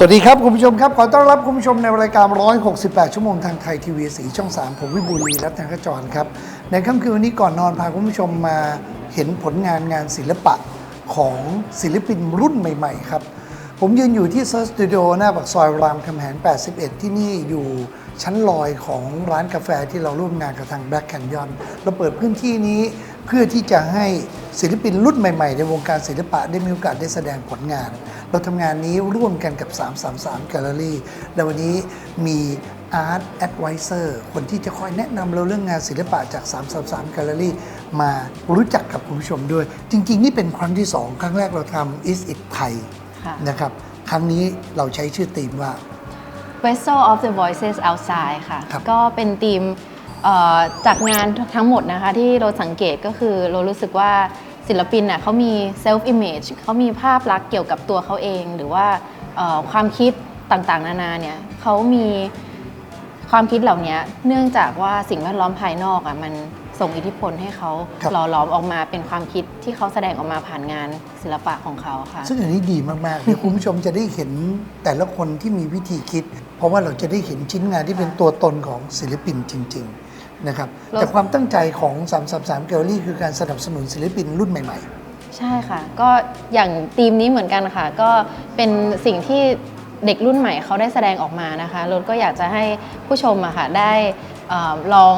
สวัสดีครับ คุณผู้ชมครับ ขอต้อนรับคุณผู้ชมในรายการ 168 ชั่วโมงทางไทยทีวีสีช่อง 3 ผมวิบูลย์รัตนขจรครับ ในค่ำคืนวันนี้ก่อนนอนพาคุณผู้ชมมาเห็นผลงานงานศิลปะของศิลปินรุ่นใหม่ ๆ ครับ ผมยืนอยู่ที่เซิร์สตูดิโอหน้าปากซอยรามคำแหง 81 ที่นี่อยู่ชั้นลอยของร้านกาแฟที่เราร่วมงานกับทาง Black Canyon เราเปิดพื้นที่นี้เพื่อที่จะให้ศิลปินรุ่นใหม่ ๆ ในวงการศิลปะได้มีโอกาสได้แสดงผลงาน เราทำงานนี้ร่วมกันกับ 333 Gallery และวันนี้มี Art Advisor คนที่จะคอยแนะนำเราเรื่องงานศิลปะจาก 333 Gallery มารู้จักกับคุณผู้ชมด้วย จริง ๆ นี่เป็นครั้งที่ 2 ครั้งแรกเราทำ Is It Thai ค่ะนะครับ ครั้งนี้เราใช้ชื่อธีมว่า Vessel of the Voices Outside ค่ะครับก็เป็นธีมเอ่อจากงานทั้งหมดนะคะที่เราสังเกตก็คือเรารู้สึกว่า ศิลปินน่ะเขามี self image เขามีภาพลักษณ์เกี่ยวกับตัวเขาเอง หรือว่าเอ่อความคิดต่างๆ นานาเนี่ยเขามีความคิดเหล่านี้เนื่องจากว่าสิ่งแวดล้อมภายนอกอะมันส่งอิทธิพลให้เขาครับหล่อหลอมออกมาเป็นความคิดที่เขาแสดงออกมาผ่านงานศิลปะของเขาค่ะ ซึ่งอันนี้ดีมากๆเดี๋ยวคุณผู้ชมจะได้เห็นแต่ละคนที่มีวิธีคิด เพราะว่าเราจะได้เห็นชิ้นงานที่เป็นตัวตนของศิลปินจริง ๆ นะครับเราแต่ความตั้งใจของ 333เกลลี่คือการสนับสนุนศิลปินรุ่นใหม่ใช่ค่ะ ก็อย่างธีมนี้เหมือนกันค่ะ ก็เป็นสิ่งที่เด็กรุ่นใหม่เขาได้แสดงออกมานะคะรถก็อยากจะให้ผู้ชมอะค่ะได้เออลอง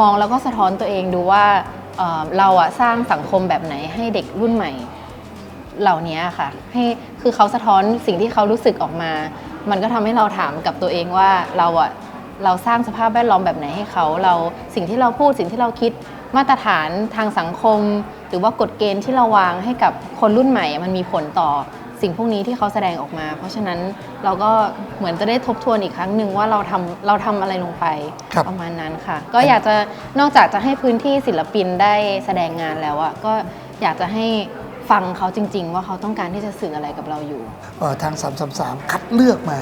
มองแล้วก็สะท้อนตัวเองดูว่าเอ่อเราอะสร้างสังคมแบบไหนให้เด็กรุ่นใหม่เหล่านี้ค่ะ ให้คือเขาสะท้อนสิ่งที่เขารู้สึกออกมา มันก็ทำให้เราถามกับตัวเองว่าเราอะ เราสร้างสภาพแวดล้อมแบบไหนให้เขาเราสิ่งที่เราพูดสิ่งที่เราคิดมาตรฐานทางสังคม หรือว่ากฎเกณฑ์ที่เราวางให้กับคนรุ่นใหม่อะมันมีผลต่อสิ่งพวกนี้ที่เขาแสดงออกมา เพราะฉะนั้นเราก็เหมือนจะได้ทบทวนอีกครั้งหนึ่งว่าเราทำเราทำอะไรลงไปครับประมาณนั้นค่ะ ก็อยากจะนอกจากจะให้พื้นที่ศิลปินได้แสดงงานแล้วอะก็อยากจะให้ ฟังเขาจริง ๆ ว่าเขาต้องการที่จะสื่ออะไรกับเราอยู่ๆเอ่อทาง 333 คัดเลือกมา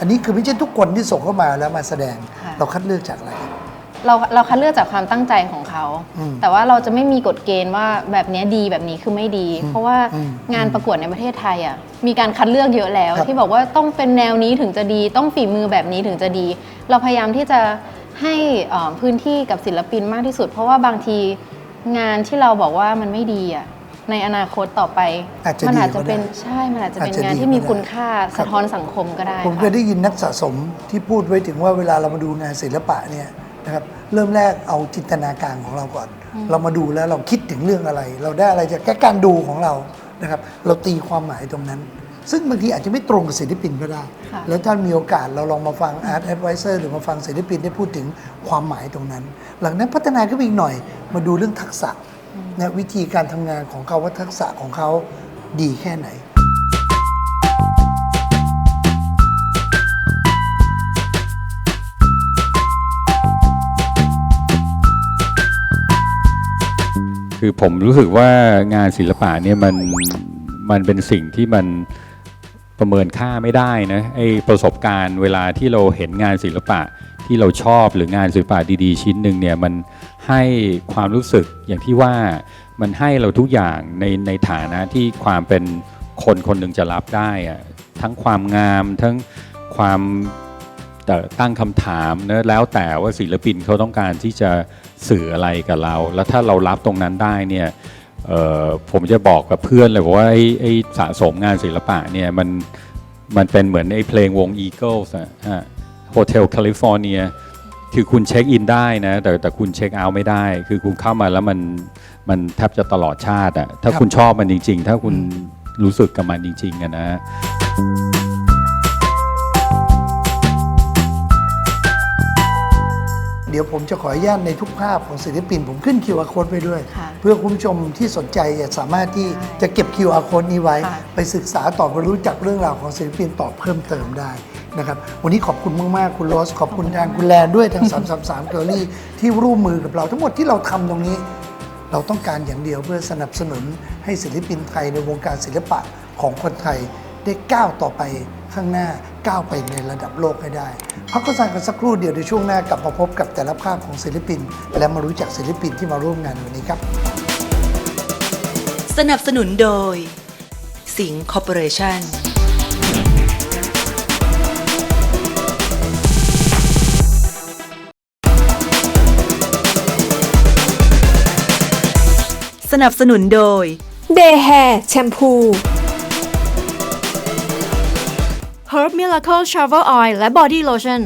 อันนี้คือไม่ใช่ทุกคนที่ส่งเข้ามาแล้วมาแสดง ค่ะ เราคัดเลือกจากอะไร เราเราคัดเลือกจากความตั้งใจของเขา อืมแต่ว่าเราจะไม่มีกฎเกณฑ์ว่าแบบเนี้ยดีแบบนี้คือไม่ดี เพราะว่าอืมงานประกวดในประเทศไทยอะมีการคัดเลือกเยอะแล้ว ครับ ที่บอกว่าต้องเป็นแนวนี้ถึงจะดี ต้องฝีมือแบบนี้ถึงจะดี เราพยายามที่จะให้เอ่อพื้นที่กับศิลปินมากที่สุด เพราะว่าบางทีงานที่เราบอกว่ามันไม่ดีอะ ในอนาคตต่อไป อาจจะมัดีอาจจะก็ได้เป็นใช่มันอาจจะเป็นอาจจะงานดีที่มีก็ได้ คุณค่าครับสะท้อนสังคมก็ได้ผมเคค่ะยได้ยินนักสะสมที่พูดไว้ถึงว่าเวลาเรามาดูงานศิลปะเนี่ยนะครับเริ่มแรกเอาจินตนาการของเราก่อน เรามาดูแล้วเราคิดถึงเรื่องอะไร เราได้อะไรจากแค่การดูของเรานะครับเราตีความหมายตรงนั้น ซึ่งบางทีอาจจะไม่ตรงกับศิลปินก็ได้ ค่ะ แล้วถ้ามีโอกาสเราลองมาฟัง Art Advisor หรือมาฟังศิลปินได้พูดถึงความหมายตรงนั้น หลังนั้นพัฒนาขึ้นไปอีกหน่อย มาดูเรื่องทักษะ นะวิธีการทำงานของเขาว่าทักษะของเขาดีแค่ไหน คือผมรู้สึกว่างานศิลปะเนี่ยมันมันเป็นสิ่งที่มัน ประเมินค่าไม่ได้นะไอประสบการณ์เวลาที่เราเห็นงานศิลปะที่เราชอบหรืองานศิลปะดีๆ ชิ้นหนึ่งเนี่ยมันให้ความรู้สึกอย่างที่ว่ามันให้เราทุกอย่างในในฐานะที่ความเป็นคนคนหนึ่งจะรับได้อะทั้งความงามทั้งความแต่ตั้งคำถามนะแล้วแต่ว่าศิลปินเขาต้องการที่จะสื่ออะไรกับเรา แล้วถ้าเรารับตรงนั้นได้เนี่ย ผมจะบอกกับเพื่อนเลยบอกว่าไอ้ไอ้สะสมงานศิลปะเนี่ยมันมันเป็นเหมือนไอ้เพลงวง Eagles อะฮะ Hotel California คือคุณเช็คอินได้นะ แต่แต่คุณเช็คเอาท์ไม่ได้ คือคุณเข้ามาแล้วมันมันแทบจะตลอดชาติอะถ้าครับคุณชอบมันจริง ๆ ถ้าคุณรู้สึกกับมันจริงๆอะนะ เดี๋ยวผมจะขออนุญาตในทุกภาพของศิลปิน ผมขึ้น QR code ไปด้วย ค่ะเพื่อคุณผู้ชมที่สนใจจะสามารถที่จะเก็บ QR code นี้ไว้ ค่ะ ไปศึกษาต่อไปรู้จักเรื่องราวของศิลปินต่อเพิ่มเติมได้นะครับวันนี้ขอบคุณมากๆคุณโรสขอบคุณทางคุณแลนด้วยทาง 333เกอรี่ที่ร่วมมือกับเราทั้งหมดที่เราทำตรงนี้ เราต้องการอย่างเดียวเพื่อสนับสนุนให้ศิลปินไทยในวงการศิลปะของคนไทยได้ก้าวต่อไปข้างหน้า ก้าวไปในระดับโลกให้ได้พักโฆษณากันสักครู่เดียวในช่วงหน้ากลับมาพบกับแต่ละภาพของศิลปิน และมารู้จักศิลปินที่มาร่วมงานวันนี้ครับ สนับสนุนโดย สิงคอร์ปอเรชั่นสนับสนุนโดยเบแฮแชมพู Herb Miracle Shower Oil และ Body Lotion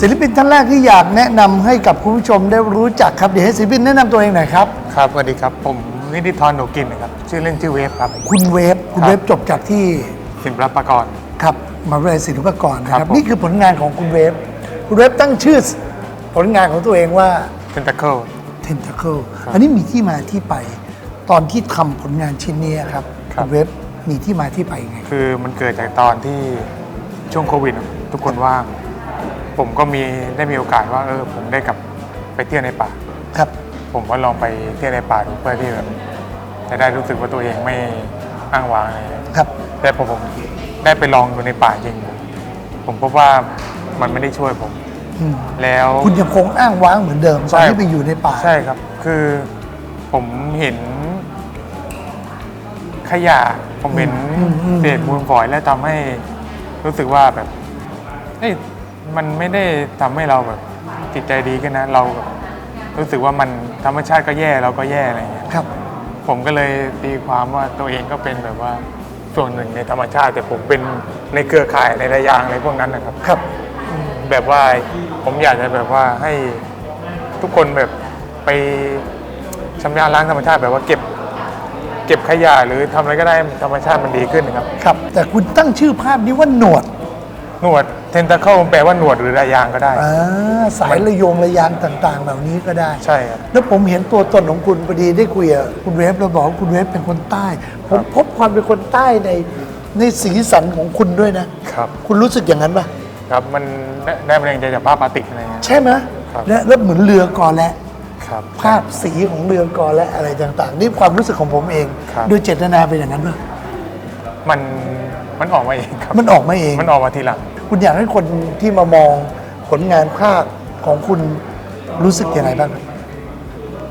ศิลปินท่านแรกที่อยากแนะนำให้กับคุณผู้ชมได้รู้จักครับ เดี๋ยวให้ศิลปินแนะนำตัวเองหน่อยครับ ครับสวัสดีครับ ผมนิติธรหนูกินนะครับ ชื่อเล่นชื่อเวฟครับ คุณเวฟคุณครับเวฟจบจากที่สินปรปากร ครับมหาวิทยาลัยศิลปากรนะคครัรับบผม นี่คือผลงานของคุณเวฟคุณเวฟตั้งชื่อ ผลงานของตัวเองว่าเ e นต a เคิล Tentacle อันนี้มีที่มาที่ไป ตอนที่ทำผลงานชิ้นนี้ครับครับณเวฟมีที่มาที่ไปยังไง คือมันเกิดจากตอนที่ช่วงโควิดทุกคนว่าง ผมก็มีได้มีโอกาสว่าเออผมได้กลับไปเที่ยวในป่า ครับ ผมก็ลองไปเที่ยวในป่าดูเพื่อที่แบบจะได้รู้สึกว่าตัวเองไม่อ้างว้างอะไรอย่างเงี้ยครับ แต่พอผมได้ไปลองดูในป่าจริง ผมพบว่ามันไม่ได้ช่วยผม อืมแล้ว คุณยังคงอ้างว้างเหมือนเดิมตอนใช่ที่ไปอยู่ในป่าใช่ครับ คือผมเห็นขยะ ผมเห็นอืมอืมเศษมูลฝอยแล้วทำให้รู้สึกว่าแบบเอ้ยมันไม่ได้ทำให้เราแบบจิตใจดีขึ้นนะ เรารู้สึกว่ามันธรรมชาติก็แย่เราก็แย่อะไรอย่างเงี้ย ครับ ผมก็เลยตีความว่าตัวเองก็เป็นแบบว่าส่วนหนึ่งในธรรมชาติ แต่ผมเป็นในเครือข่ายในระยางในพวกนั้นนะครับ ครับ แบบว่าผมอยากจะแบบว่าให้ทุกคนแบบไปชำระล้างธรรมชาติแบบว่าเก็บเก็บขยะหรือทำอะไรก็ได้ธรรมชาติมันดีขึ้นนะครับ ครับ แต่คุณตั้งชื่อภาพนี้ว่าหนวดหนวดเทนตาเคิลแปลว่าหนวดหรือระยางก็ได้ อ่าสายระโยงระยางต่าง ๆ เหล่านี้ก็ได้ ใช่ครับ แล้วผมเห็นตัวตนของคุณพอดีได้คุยกับคุณเวฟเราบอกว่าคุณเวฟเป็นคนใต้ ผมพบความเป็นคนใต้ในในสีสันของคุณด้วยนะครับ คุณรู้สึกอย่างนั้นปะ ครับมันได้ได้แรงใจจากภาพปาติกอะไรเงี้ย ใช่ไหมครับ และแล้วเหมือนเรือกอและ ครับ ภาพสีของเรือกอและอะไรต่างๆ นี่ความรู้สึกของผมเอง ครับ โดยเจตนาเป็นอย่างนั้นปะมันมันออกมาเองครับ มันออกมาเอง มันออกมาทีหลัง คุณอยากให้คนที่มามองผลงานภาพของคุณรู้สึกยังไงบ้าง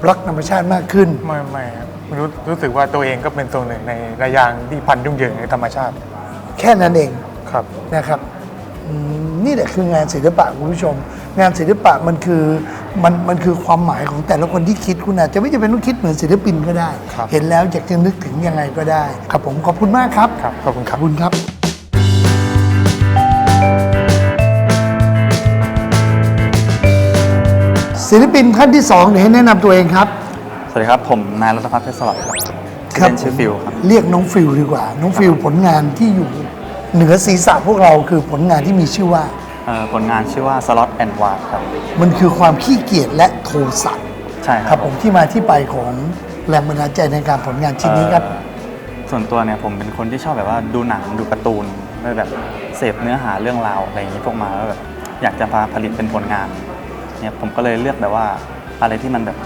รักธรรมชาติมากขึ้น ไม่ไม่ครับรู้รู้สึกว่าตัวเองก็เป็นส่วนหนึ่งในระยางที่พันยุ่งเหยิงในธรรมชาติแค่นั้นเองครับ นะครับอืม นี่แหละคืองานศิลปะคุณผู้ชม งานศิลปะมันคือมันมันคือความหมายของแต่ละคนที่คิดคุณอาจจะไม่จำเป็นต้องคิดเหมือนศิลปินก็ได้ครับเห็นแล้วอยากจะนึกถึงยังไงก็ได้ ครับผมขอบคุณมากครับครับขอบคุณคขรัอบบคุณครับศิลปินท่านที่สองเดี๋ยวให้แนะนำตัวเองครับ สวัสดีครับ ผมนายรัตพัฒน์เพชรสวัสดิ์ครับชื่อเล่นชื่อฟิลครับ เรียกน้องฟิลดีกว่า น้องฟิลผลงานที่อยู่ เหนือศีรษะพวกเราคือผลงานที่มีชื่อว่า เอ่อผลงานชื่อว่า Slot and w a r ครับ มันคือความขี้เกียจและโทสะใช่คครัรับบผมที่มาที่ไปของแรงบันดาลใจในการผลงานชิ้นนี้ครับ เอ่อส่วนตัวเนี่ยผมเป็นคนที่ชอบแบบว่าดูหนังดูการ์ตูนแล้วแบบเสพเนื้อหาเรื่องราวอะไรอย่างนี้พวกมาแล้วแบบอยากจะพาผลิตเป็นผลงานเนี่ยผมก็เลยเลือกแบบว่าอะไรที่มันแบบ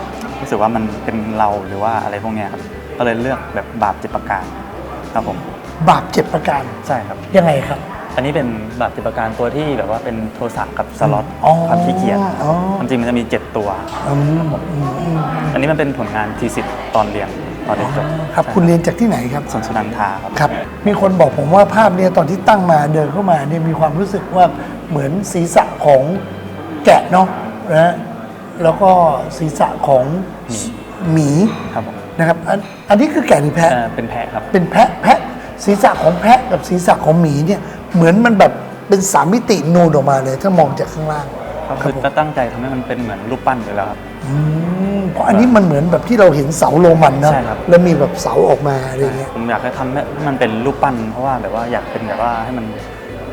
รู้สึกว่ามันเป็นเราหรือว่าอะไรพวกเนี้ยครับก็เลยเลือกแบบบาปจิตประการครับผม บาปเจ็บประการใช่ครับ ยังไงครับ อันนี้เป็นบาปจิตประการตัวที่แบบว่าเป็นโทสะกับสล็อตอ๋อความขี้เกียจอ๋อ ความจริงมันจะมี 7 ตัว อืมอืมอืมอันนี้มันเป็นผลงานทีสิทธ์ตอนเรียนตอนเรียนจบครับใช่คุณเรียนจากที่ไหนครับสวนสุนันทาครับ ครับ มีคนบอกผมว่าภาพเนี้ตอนที่ตั้งมาเดินเข้ามาเนี่ยมีความรู้สึกว่าเหมือนศีรษะของแกะเนาะนะแล้วก็ศีรษะของหมีครับผมนะครับอันอันนี้คือแกะหรือแพะ เอ่อเป็นแพะครับ เป็นแพะแพะ ศีรษะของแพะกับศีรษะของหมีเนี่ยเหมือนมันแบบเป็นสามมิตินูนออกมาเลย ถ้ามองจากข้างล่าง ก็คคืรัอบผมจะตั้งใจทำให้มันเป็นเหมือนรูปปั้นอยู่แล้วครับ อืมเพราะอันนี้มันเหมือนแบบที่เราเห็นเสาโรมันนะใช่ครับ แล้วมีแบบเสาออกมาอะไรเงี้ยผมอยากให้ทำให้มันเป็นรูปปั้น เพราะว่าแบบว่าอยากเป็นแบบว่าให้มัน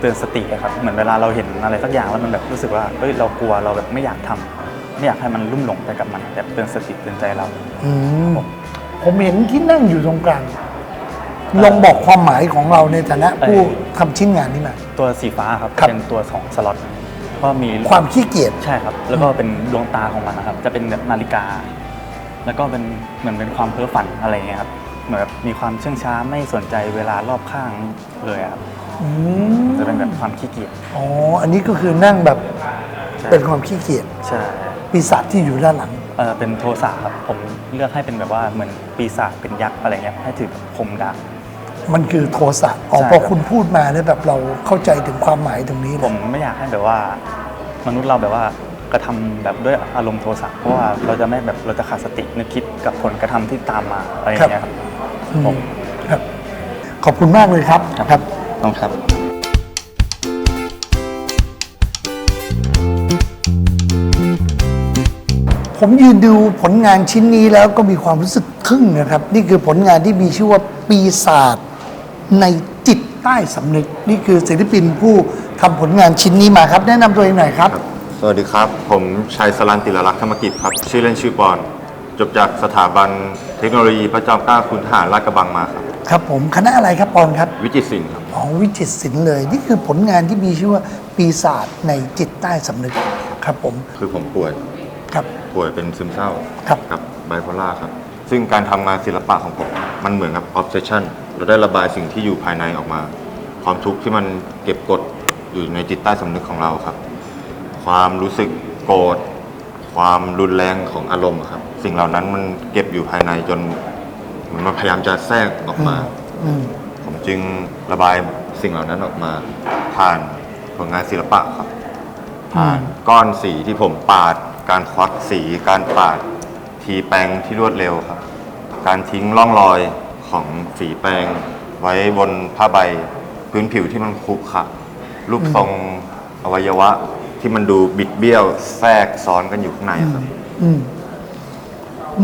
เตือนสติอะครับ เหมือนเวลาเราเห็นอะไรสักอย่างแล้วมันแบบรู้สึกว่าเอ้ยเรากลัวเราแบบไม่อยากทำไม่อยากให้มันลุ่มหลงไปกับมันแบบเตือนสติเตือนใจเรา อืมผมเห็นที่นั่งอยู่ตรงกลาง ลองบอกความหมายของเราในฐานะผู้ทำชิ้นงานนี้มา ตัวสีฟ้าครับครับ เป็นตัวสองสล็อตก็มีความขี้เกียจ ใช่ครับ แล้วก็เป็นดวงตาของมันนะครับ จะเป็นแบบนาฬิกา แล้วก็เป็นเหมือนเป็นความเพ้อฝันอะไรอย่างเงี้ยครับเหมือนแบบมีความเชื่องช้าไม่สนใจเวลารอบข้างเลยอะครับอืมจะเป็นแบบความขี้เกียจอ๋อ อันนี้ก็คือนั่งแบบใช่เป็นความขี้เกียจใช่ปีศาจที่อยู่ด้านหลัง เออเป็นโทสะครับผมเลือกให้เป็นแบบว่าเหมือนปีศาจเป็นยักษ์อะไรเงี้ยให้ถือแบบคมดาบ มันคือโทสะอ๋อใช่พอครับคุณพูดมาเนี่ยแบบเราเข้าใจถึงความหมายตรงนี้เลผยมไม่อยากให้แบบว่า มนุษย์เราแบบว่ากระทำแบบด้วยอารมณ์โทสะเพราะว่าเราจะไม่แบบเราจะขาดสตินึกคิดกับผลกระทำที่ตามมาอะไรอย่างเงี้ยครับอืมผมครับ ขอบคุณมากเลยครับครับ ต้องครับผมยืนดูผลงานชิ้นนี้แล้วก็มีความรู้สึกทึ่งนะครับ นี่คือผลงานที่มีชื่อว่าปีศาจ ในจิตใต้สำนึก นี่คือศิลปินผู้ทำผลงานชิ้นนี้มาครับ แนะนำตัวเองหน่อยครับ สวัสดีครับ ผมชัยสลันติลลักษณ์ธรรมกิจครับ ชื่อเล่นชื่อปอน จบจากสถาบันเทคโนโลยีพระจอมเกล้าคุณทหารลาดกระบังมาครับ ครับผมคณะอะไรครับปอนครับ วิจิตรศิลป์ครับอ๋อวิจิตรศิลป์เลย นี่คือผลงานที่มีชื่อว่าปีศาจในจิตใต้สำนึกครับผมคือผมป่วยครับ ป่วยเป็นซึมเศร้าครับ กับไบโพล่าครับ ซึ่งการทำงานศิลปะของผม มันเหมือนกับ obsession เเราได้ระบายสิ่งที่อยู่ภายในออกมา ความทุกข์ที่มันเก็บกดอยู่ในจิตใต้สำนึกของเราครับ ความรู้สึกโกรธความรุนแรงของอารมณ์ครับ สิ่งเหล่านั้นมันเก็บอยู่ภายในจนเหมือนมันพยายามจะแทรกออกมา อืมผมจึงระบายสิ่งเหล่านั้นออกมา ผ่านผลงานศิลปะครับ ผ่านก้อนสีที่ผมปาด การควักสี การปาด ทีแปรงที่รวดเร็วครับ การทิ้งร่องรอย ของสีแปรงไว้บนผ้าใบพื้นผิวที่มันขรุขระรูปทรงอวัยวะที่มันดูบิดเบี้ยวแทรกซ้อนกันอยู่ข้างในครับ อืม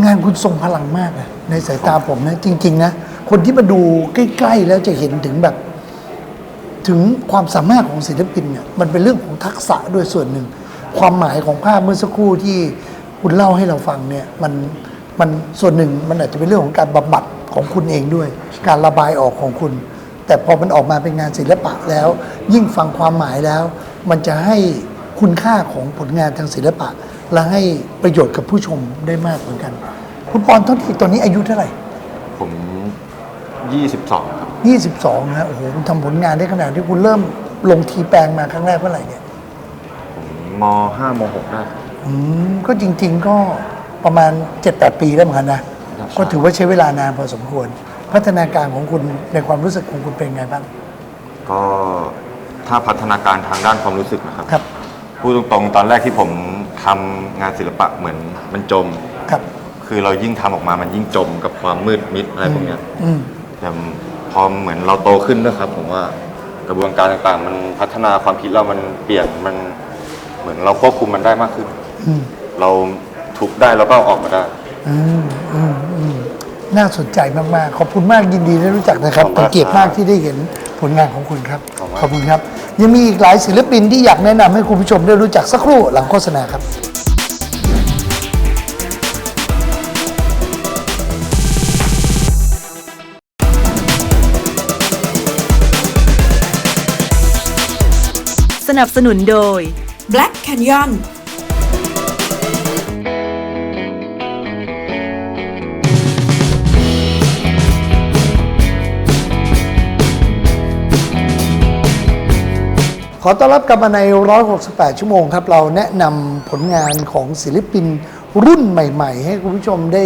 งานคุณทรงพลังมากนะในสายตาผมนะ จริง ๆ นะ คนที่มาดูใกล้ ๆ แล้วจะเห็นถึงแบบ ถึงความสามารถของศิลปินเนี่ยมันเป็นเรื่องของทักษะด้วยส่วนหนึ่ง ความหมายของภาพเมื่อสักครู่ที่คุณเล่าให้เราฟังเนี่ย มันมันส่วนหนึ่งมันอาจจะเป็นเรื่องของการบำบัด ของคุณเองด้วย การระบายออกของคุณ แต่พอมันออกมาเป็นงานศิลปะแล้ว ยิ่งฟังความหมายแล้ว มันจะให้คุณค่าของผลงานทางศิลปะ และให้ประโยชน์กับผู้ชมได้มากเหมือนกัน คุณปอนเท่าที่ตอนนี้อายุเท่าไหร่ ผม 22 ครับ 22นะฮะโอ้โหคุณทำผลงานได้ขนาดที่คุณเริ่มลงทีแปลงมาครั้งแรกเมื่อไหร่เนี่ยผมม 5 ม 6 ได้ครับอืมก็จริง ๆ ก็ประมาณ 7-8 ปีแล้วเหมือนกันนะ ครับก็ถือว่าใช้เวลานานพอสมควร พัฒนาการของคุณในความรู้สึกของคุณเป็นไงบ้าง ก็ถ้าพัฒนาการทางด้านความรู้สึกนะครับครับพูดตรงๆ ตอนแรกที่ผมทำงานศิลปะเหมือนมันจม ครับคือเรายิ่งทำออกมามันยิ่งจมกับความมืดมิดอะไรพวกเนี้ย อืม แต่พอเหมือนเราโตขึ้นด้วยครับ ผมว่ากระบวนการต่างๆ มันพัฒนาความคิดเรามันเปลี่ยนมันเหมือนเราควบคุมมันได้มากขึ้น อืม เราทุกข์ได้แล้วก็เอาออกมาได้อืมอืมอืม น่าสนใจมาก ๆ ขอบคุณมากยินดีได้รู้จักนะครับขอบคุณเป็นเกียรติมากที่ได้เห็นผลงานของคุณครับ ขอบคุณขอบคุณครับ ยังมีอีกหลายศิลปินที่อยากแนะนำให้คุณผู้ชมได้รู้จักสักครู่หลังโฆษณาครับ สนับสนุนโดย Black Canyon ขอต้อนรับกลับมาใน 168 ชั่วโมงครับ เราแนะนำผลงานของศิลปินรุ่นใหม่ ๆ ให้คุณผู้ชมได้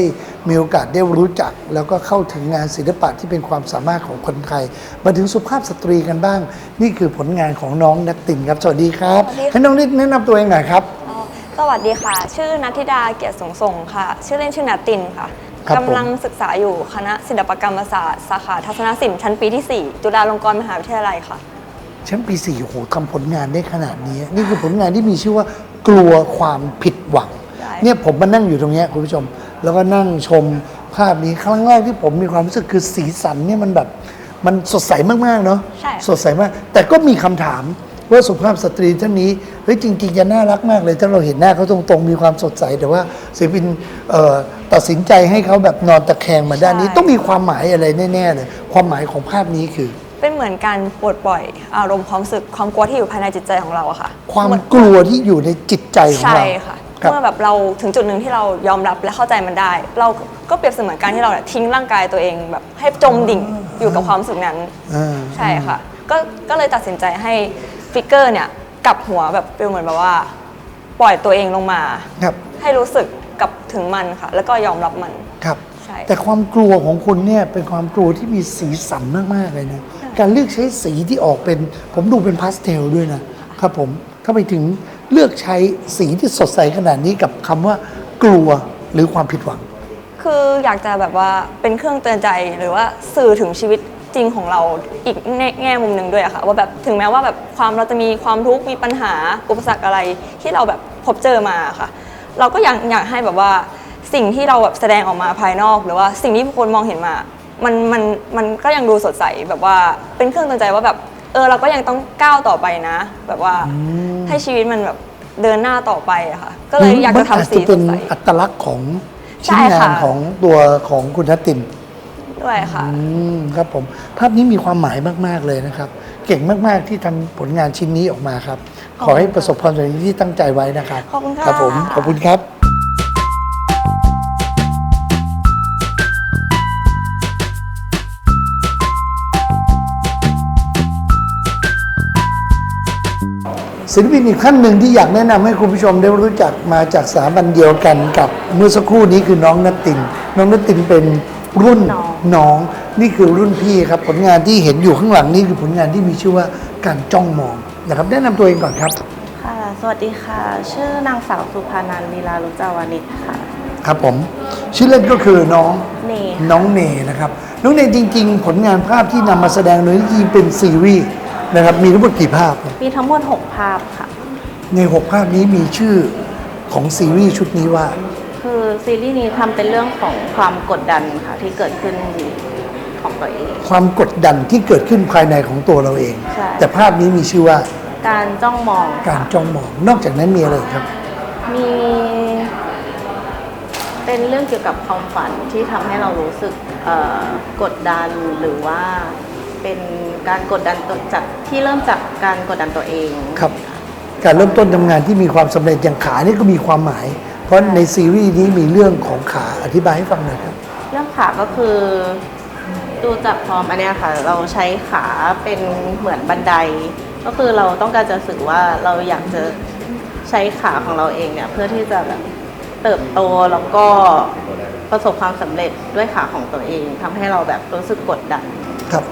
มีโอกาสได้รู้จัก แล้วก็เข้าถึงงานศิลปะที่เป็นความสามารถของคนไทย มาถึงสุภาพสตรีกันบ้าง นี่คือผลงานของน้องนักตินครับ สวัสดีครับ สวัสดีค่ะ ให้น้องนิดแนะนำตัวเองหน่อยครับอ๋อสวัสดีค่ะ ชื่อนัทธิดาเกียรติสงส่งค่ะ ชื่อเล่นชื่อนัตตินค่ะครับผม กำลังศึกษาอยู่คณะศิลปกรรมศาสตร์ สาขาทัศนศิลป์ชั้นปีที่ 4 จุฬาลงกรณ์มหาวิทยาลัยค่ะ ชั้นปีสี่โอ้โหทำผลงานได้ขนาดนี้ นี่คือผลงานที่มีชื่อว่ากลัวความผิดหวังใช่เนี่ยผมมานั่งอยู่ตรงเนี้ยคุณผู้ชม แล้วก็นั่งชมภาพนี้ครั้งแรกที่ผมมีความรู้สึกคือสีสันเนี่ยมันแบบมันสดใสมากๆเนาะใช่สดใสมาก แต่ก็มีคำถามว่าสุภาพสตรีท่านนี้เฮ้ยจริงๆจะน่ารักมากเลยถ้าเราเห็นหน้าเขาตรงๆ มีความสดใสแต่ว่าศิลปินเอ่อตัดสินใจให้เขาแบบนอนตะแคงมาด้านนี้ ต้องมีความหมายอะไรแน่ๆเลยความหมายของภาพนี้คือ เป็นเหมือนการปลดปล่อยอารมณ์ความรู้สึกความกลัวที่อยู่ภายในจิตใจของเราอะค่ะความเหอนกลัวที่อยู่ในจิตใจของใช่เรา ค่ะครับ เมื่อแบบเราถึงจุดหนึ่งที่เรายอมรับและเข้าใจมันได้ เราก็เปรียบเสมือนการที่เราเนี่ยทิ้งร่างกายตัวเองแบบให้จมดิ่งอยู่กับความรู้สึกนั้น อ่า ใช่ค่ะ ก็ก็เลยตัดสินใจให้ฟิกเกอร์เนี่ยกลับหัวแบบเป็นเหมือนแบบว่า ปล่อยตัวเองลงมา ครับ ให้รู้สึกกับถึงมันค่ะ แล้วก็ยอมรับมัน ครับ ใช่ แต่ความกลัวของคุณเนี่ยเป็นความกลัวที่มีสีสันมาก ๆ เลยนะ การเลือกใช้สีที่ออกเป็น ผมดูเป็นพาสเทลด้วยนะครับผมถ้าไปถึงเลือกใช้สีที่สดใสขนาดนี้กับคำว่ากลัวหรือความผิดหวัง คืออยากจะแบบว่าเป็นเครื่องเตือนใจหรือว่าสื่อถึงชีวิตจริงของเราอีกแง่แง่มุมหนึ่งด้วยอะค่ะว่าแบบถึงแม้ว่าแบบความเราจะมีความทุกข์มีปัญหาอุปสรรคอะไรที่เราแบบพบเจอมาค่ะ เราก็อยากอยากให้แบบว่าสิ่งที่เราแบบแสดงออกมาภายนอก หรือว่าสิ่งที่ผู้คนมองเห็นมา มันมันมันก็ยังดูสดใสแบบว่าเป็นเครื่องเตือนใจว่าแบบเออเราก็ยังต้องก้าวต่อไปนะ แบบว่าให้ชีวิตมันแบบเดินหน้าต่อไปอะค่ะ ก็เลยอยากจะทำสีมันอาจจะเป็นสดใสอัตลักษณ์ของใช่ชิ้นงานค่ะของตัวของคุณทัตตินด้วยค่ะอืมครับผมภาพนี้มีความหมายมาก ๆ เลยนะครับ เก่งมาก ๆ ที่ทำผลงานชิ้นนี้ออกมาครับ ขอให้ประสบความสำเร็จที่ตั้งใจไว้นะครับขอบคุณค่ะครับผมขอบคุณครับ ศิลปินอีกท่านหนึ่งที่อยากแนะนำให้คุณผู้ชมได้รู้จักมาจากสถาบันเดียวกันกับเมื่อสักครู่นี้คือน้องนัตติน น้องนัตตินเป็นรุ่นน้อง นี่คือรุ่นพี่ครับผลงานที่เห็นอยู่ข้างหลังนี่คือผลงานที่มีชื่อว่าการจ้องมองนะครับ แนะนำตัวเองก่อนครับ ค่ะ สวัสดีค่ะ ชื่อนางสาวสุภานันท์ลีลาลุจาวานิชค่ะ ครับผม ชื่อเล่นก็คือน้องเนค่ะน้องเนนะครับ น้องเนจริง ๆ ผลงานภาพที่นำมาแสดงโดยจริงๆเป็นซีรีส์ นะครับมีทั้งหมดกี่ภาพครับมีทั้งหมด 6 ภาพค่ะ ในหกภาพนี้มีชื่อของซีรีส์ชุดนี้ว่า คือซีรีส์นี้ทำเป็นเรื่องของความกดดันค่ะที่เกิดขึ้นของตัวเอง ความกดดันที่เกิดขึ้นภายในของตัวเราเอง ใช่ แต่ภาพนี้มีชื่อว่าการจ้องมองการจ้องมอง นอกจากนั้นมีอะไรอีกครับ มี เป็นเรื่องเกี่ยวกับความฝันที่ทำให้เรารู้สึกเอ่อกดดันหรือว่า เป็นการกดดันตัวจากที่เริ่มจากการกดดันตัวเองครับ การเริ่มต้นทำงานที่มีความสำเร็จอย่างขานี่ก็มีความหมาย เพราะในซีรีส์นี้มีเรื่องของขาอธิบายให้ฟังหน่อยครับ เรื่องขาก็คือดูจากฟอร์มอันเนี้ยค่ะ เราใช้ขาเป็นเหมือนบันได ก็คือเราต้องการจะสื่อว่าเราอยากจะใช้ขาของเราเองเนี่ยเพื่อที่จะแบบเติบโตแล้วก็ประสบความสำเร็จด้วยขาของตัวเองทำให้เราแบบรู้สึกกดดัน ครับ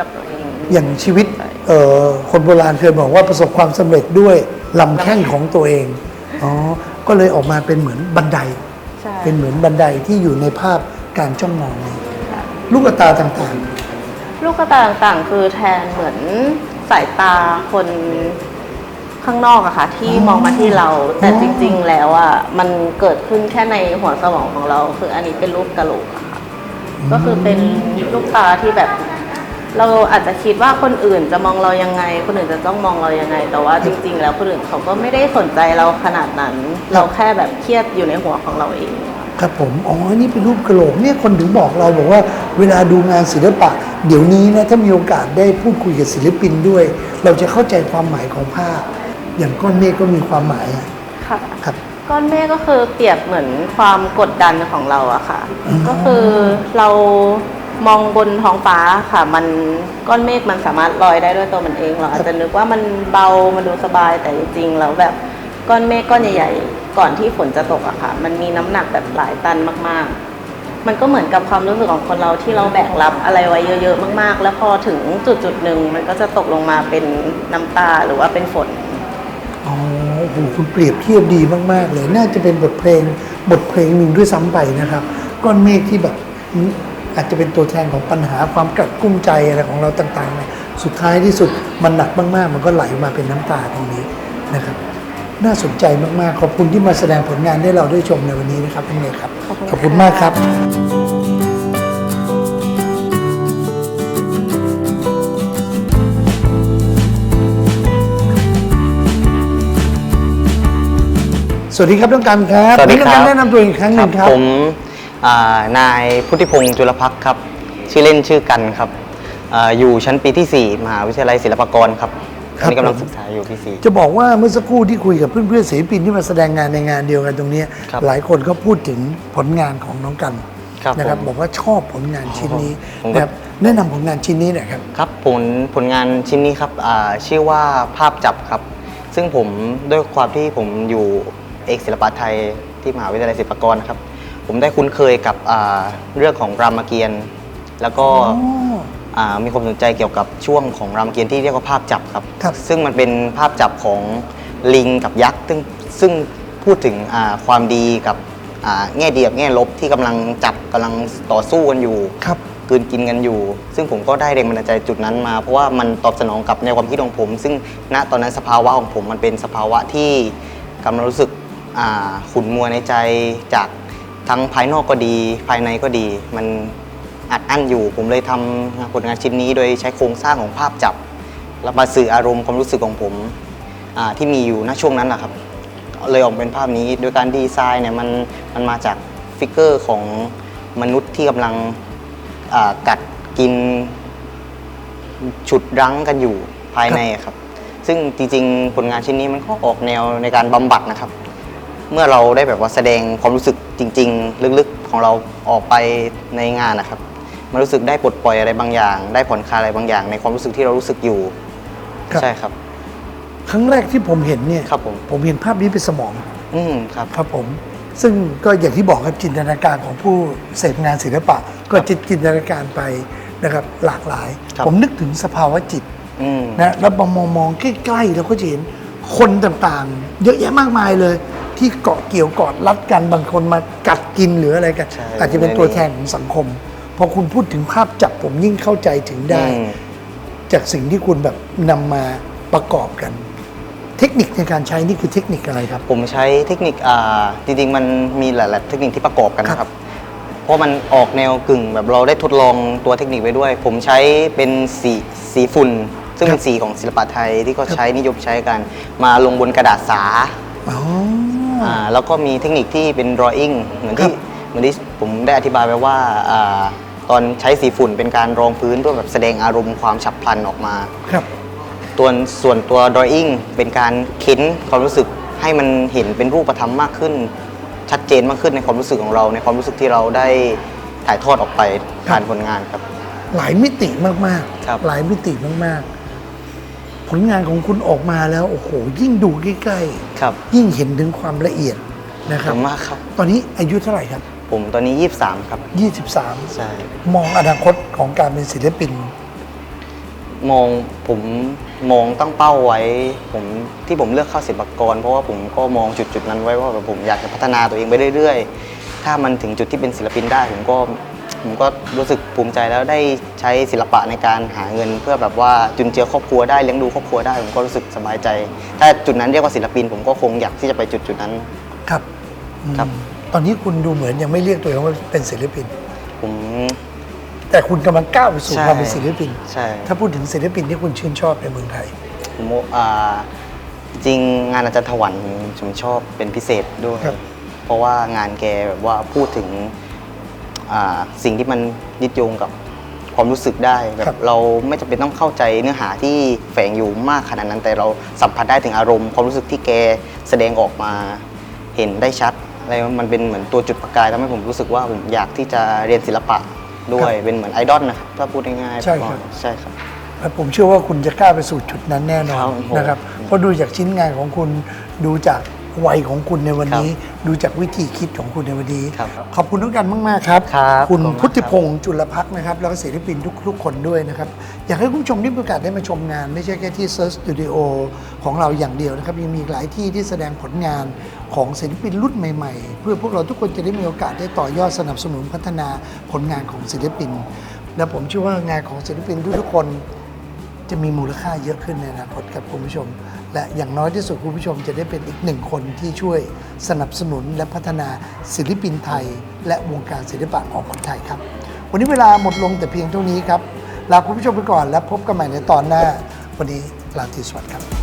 กับตัวเอง อย่างชีวิตเอ่อคนโบราณเคยบอกว่าประสบความสำเร็จด้วยลำแข้งของตัวเอง อ๋อ ก็เลยออกมาเป็นเหมือนบันได ใช่เป็นเหมือนบันไดที่อยู่ในภาพการจ้องมองนี้ค่ะลูกตาต่างลูกกระตาต่างๆ คือแทนเหมือนสายตาคนข้างนอกอะค่ะ ที่มองมาที่เรา แต่จริง ๆ แล้วอะมันเกิดขึ้นแค่ในหัวสมองของเรา คืออันนี้เป็นรูปกะโหลกอะค่ะ ก็คือเป็นลูกตาที่แบบ เราอาจจะคิดว่าคนอื่นจะมองเรายังไง คนอื่นจะต้องมองเรายังไง แต่ว่าจริง ๆ แล้วคนอื่นเขาก็ไม่ได้สนใจเราขนาดนั้น เราแค่แบบเครียดอยู่ในหัวของเราเองๆครับผม อ๋อ นี่เป็นรูปกระโหลกเนี่ยคนถึงบอกเราบอกว่าเวลาดูงานศิลปะ เดี๋ยวนี้นะถ้ามีโอกาสได้พูดคุยกับศิลปินด้วย เราจะเข้าใจความหมายของภาพ อย่างก้อนเมฆก็มีความหมายอะค่ะครับก้อนเมฆก็คือเปรียบเหมือนความกดดันของเราอะค่ะ ก็คือเรา มองบนท้องฟ้าค่ะ มันก้อนเมฆมันสามารถลอยได้ด้วยตัวมันเอง เราอาจจะนึกว่ามันเบา มันดูสบายแต่จริงๆแล้วแบบก้อนเมฆก้อนใหญ่ๆ ก่อนที่ฝนจะตกอะค่ะ มันมีน้ำหนักแบบหลายตันมากๆ มันก็เหมือนกับความรู้สึกของคนเราที่เราแบกรับอะไรไว้เยอะๆ มากๆ แล้วพอถึงจุดจุดๆหนึ่งมันก็จะตกลงมาเป็นน้ำตาหรือว่าเป็นฝนอ๋อโหคุณเปรียบเทียบดีมากๆ เลย น่าจะเป็นบทเพลงบทเพลงหนึ่งด้วยซ้ำไปนะครับ ก้อนเมฆที่แบบ อืมอาจจะเป็นตัวแทนของปัญหาความกัดกุ้มใจอะไรของเราต่างๆเนี่ยสุดท้ายที่สุดมันหนักมากๆ มันก็ไหลมาเป็นน้ำตาตรงนี้นะครับ น่าสนใจมากๆ ขอบคุณที่มาแสดงผลงานให้เราได้ชมในวันนี้นะครับน้องเมย์ครับ ขอบคุณขอบคุณค่ะมากครับสวัสดีครับน้องกันครับสวัสดีครับน้องกันแนะนำตัวอีกครั้งหนึ่งครับผมอ่า นายพุทธิพงศ์จุลพักษ์ครับ ชื่อเล่นชื่อกันครับอาอยู่ชั้นปีที่ 4 มหาวิทยาลัยศิลปากรครับครับตอนนี้กำลังผมศึกษาอยู่ปีสี่จะบอกว่าเมื่อสักครู่ที่คุยกับเพื่อนๆศิลปินที่มาแสดงงานในงานเดียวกันตรงเนี้ยครับหลายคนก็พูดถึงผลงานของน้องกันครับนะครับผมบอกว่าชอบผลงานชิ้นนี้ผมก็นะครับแนะนำผลงานชิ้นนี้หน่อยครับครับผลผลงานชิ้นนี้ครับอ่าชื่อว่าภาพจับครับ ซึ่งผมด้วยความที่ผมอยู่เอกศิลปะไทยที่มหาวิทยาลัยศิลปากรครับ ผมได้คุ้นเคยกับอ่าเรื่องของรามเกียรติ์แล้วก็อ่ามีความสนใจเกี่ยวกับช่วงของรามเกียรติ์ที่เรียกว่าภาพจับครับ ครับ ซึ่งมันเป็นภาพจับของลิงกับยักษ์ซึ่งซึ่งพูดถึงอ่าความดีกับอ่าแง่ดีกับแง่ลบที่กำลังจับกำลังต่อสู้กันอยู่ ครับ กลืนกินกันอยู่ ซึ่งผมก็ได้แรงบันดาลใจจุดนั้นมา เพราะว่ามันตอบสนองกับแนวความคิดของผม ซึ่งณตอนนั้นสภาวะของผมมันเป็นสภาวะที่กำลังรู้สึกอ่าขุ่นมัวในใจจาก ทั้งภายนอกก็ดี ภายในก็ดี มันอัดอั้นอยู่ ผมเลยทำผลงานชิ้นนี้ โดยใช้โครงสร้างของภาพจับแล้วมาสื่ออารมณ์ความรู้สึกของผมที่มีอยู่ณช่วงนั้นแหละครับ เลยออกเป็นภาพนี้โดยการดีไซน์เนี่ยมันมันมาจากฟิกเกอร์ของมนุษย์ที่กำลังกัดกินฉุดรั้งกันอยู่ภายในครับ ซึ่งจริงๆ ผลงานชิ้นนี้มันก็ออกแนวในการบำบัดนะครับ เมื่อเราได้แบบว่าแสดงความรู้สึก จริง ๆ ลึกๆของเราออกไปในงานนะครับ มันรู้สึกได้ปลดปล่อยอะไรบางอย่าง ได้ผ่อนคลายอะไรบางอย่าง ในความรู้สึกที่เรารู้สึกอยู่ ครับ ใช่ครับ ครั้งแรกที่ผมเห็นเนี่ยครับผม ผมเห็นภาพนี้เป็นสมองอืมครับ ครับผม ซึ่งก็อย่างที่บอกครับจินตนาการของผู้เสพงานศิลปะ ก็จะจินตนาการไปนะครับหลากหลาย ครับ ผมนึกถึงสภาวะจิต อืม นะแล้วมองมองมองใกล้ๆเราก็จะเห็น คนต่างๆ เยอะแยะมากมายเลย ที่เกาะเกี่ยวกอดรัดกันบางคนมากัดกินหรืออะไรกัน ใช่อาจจะเป็นตัวแทนของสังคม พอคุณพูดถึงภาพจับผมยิ่งเข้าใจถึงได้ อืม จากสิ่งที่คุณแบบนำมาประกอบกัน เทคนิคในการใช้นี่คือเทคนิคอะไรครับ ผมใช้เทคนิคอ่าจริงๆ มันมีหลายๆเทคนิคที่ประกอบกันนะครับ เพราะมันออกแนวกึ่งแบบเราได้ทดลองตัวเทคนิคไปด้วย ผมใช้เป็นสีสีฝุ่น ซึ่งเป็นสีของศิลปะไทยที่เขาใช้นิยมใช้กัน มาลงบนกระดาษสาอ๋อ อ่าแล้วก็มีเทคนิคที่เป็น drawing เหมือนครัที่บเหมือนที่ผมได้อธิบายไปว่าอาตอนใช้สีฝุ่นเป็นการรองพื้นเพื่อแบบแสดงอารมณ์ความฉับพลันออกมา ครับ ตัวส่วนตัว drawing เป็นการเค้นความรู้สึกให้มันเห็นเป็นรูปธรรมมากขึ้น ชัดเจนมากขึ้นในความรู้สึกของเรา ในความรู้สึกที่เราได้ถ่ายทอดออกไปผ่านผลงานครับ หลายมิติมากครับ ๆ หลายมิติมากๆ ผลงานของคุณออกมาแล้วโอ้โหยิ่งดูใกล้ครับ ๆยิ่งเห็นถึงความละเอียดนะคขรัอบบคุณมากครับ ตอนนี้อายุเท่าไหร่ครับผมตอนนี้ 23 ครับ23ใช่มองอนาคตของการเป็นศิลปิน มองผมมองตั้งเป้าไว้ ผมที่ผมเลือกเข้าศิลปากร เพราะว่าผมก็มองจุดจุดๆนั้นไว้ว่าแบบผมอยากจะพัฒนาตัวเองไปเรื่อยๆ ถ้ามันถึงจุดที่เป็นศิลปินได้ ผมก็ ผมก็รู้สึกภูมิใจแล้วได้ใช้ศิลปะในการหาเงิน เพื่อแบบว่าจุนเจือครอบครัวได้เลี้ยงดูครอบครัวได้ผมก็รู้สึกสบายใจ ถ้าจุดนั้นเรียกว่าศิลปิน ผมก็คงอยากที่จะไปจุดจุดๆนั้น ครับอืมครับ ตอนนี้คุณดูเหมือนยังไม่เรียกตัวเองว่าเป็นศิลปิน ผมแต่คุณกำลังก้าวไปสู่ใช่ความเป็นศิลปิน ใช่ ถ้าพูดถึงศิลปินที่คุณชื่นชอบในเมืองไทย ผมว่าอ่าจริงงานอาจารย์ถวันผมชอบเป็นพิเศษด้วย ครับ เพราะว่างานแกแบบว่าพูดถึงอ่า สิ่งที่มันยึดโยงกับความรู้สึกได้แบครับบเราไม่จำเป็นต้องเข้าใจเนื้อหาที่แฝงอยู่มากขนาดนั้น แต่เราสัมผัสได้ถึงอารมณ์ความรู้สึกที่แกแสดงออกมาเห็นได้ชัดอะไรมันเป็นเหมือนตัวจุดประกายทำให้ผมรู้สึกว่าผมอยากที่จะเรียนศิลปะด้วยเป็นเหมือนไอดอลนะครับถ้าพูดง่ายๆใช่ครับ ใช่ครับ และผมเชื่อว่าคุณจะกล้าไปสู่จุดนั้นแน่นอนครับผม นะครับเพราะดูจากชิ้นงานของคุณดูจาก วัยของคุณในวันนี้ ดูจากวิธีคิดของคุณในวันนี้ ครับขอบคุณทุกกันมาก ๆ ครับครับคุณขอบคุณมากพุทธิพงศ์จุลพักษ์นะครับ แล้วก็ศิลปินทุก ๆ คนด้วยนะครับ อยากให้คุณผู้ชมได้มีโอกาสได้มาชมงาน ไม่ใช่แค่ที่ Search Studio ของเราอย่างเดียวนะครับ ยังมีอีกหลายที่ที่แสดงผลงานของศิลปินรุ่นใหม่ ๆ เพื่อพวกเราทุกคนจะได้มีโอกาสได้ต่อยอดสนับสนุนพัฒนาผลงานของศิลปิน และผมเชื่อว่างานของศิลปินทุกๆคน จะมีมูลค่าเยอะขึ้นในอนาคตครับคุณผู้ชม และอย่างน้อยที่สุดคุณผู้ชมจะได้เป็นอีกหนึ่งคนที่ช่วยสนับสนุนและพัฒนาศิลปินไทย และวงการศิลปะของคนไทยครับ วันนี้เวลาหมดลงแต่เพียงเท่านี้ครับลาคุณผู้ชมไปก่อนและพบกันใหม่ในตอนหน้า วันนี้ลาทีสวัสดิ์ครับ